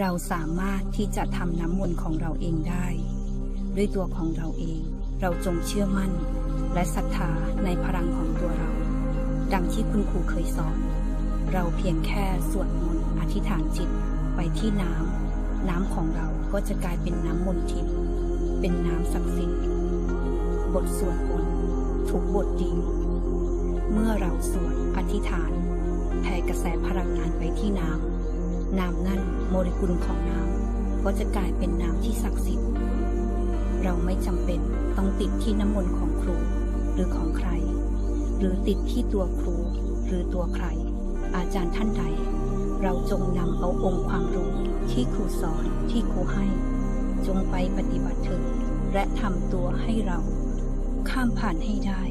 เราสามารถที่จะทำน้ำมนต์ของเราเองได้ ด้วยตัวของเราเอง เราจงเชื่อมั่น และศรัทธาในพลังของตัวเรา ดังที่คุณครูเคยสอน เราเพียงแค่สวดมนต์อธิษฐานจิตไปที่น้ำน้ำของเราก็จะกลายเป็นน้ำมนต์ทิพย์เป็นน้ำศักดิ์สิทธิ์บทสวดมนต์ทุกบทดีเมื่อเราสวดอธิษฐานแผ่กระแสพลังงานไปที่น้ำ โมเลกุลของน้ำก็จะกลายเป็นน้ำที่ศักดิ์สิทธิ์ เราไม่จำเป็นต้องติดที่น้ำมนต์ของครู หรือของใคร หรือติดที่ตัวครู หรือตัวใคร อาจารย์ท่านใด เราจงนำเอาองค์ความรู้ที่ครูสอนที่ครูให้ จงไปปฏิบัติถิดและทำตัวให้เรา ข้ามผ่านให้ได้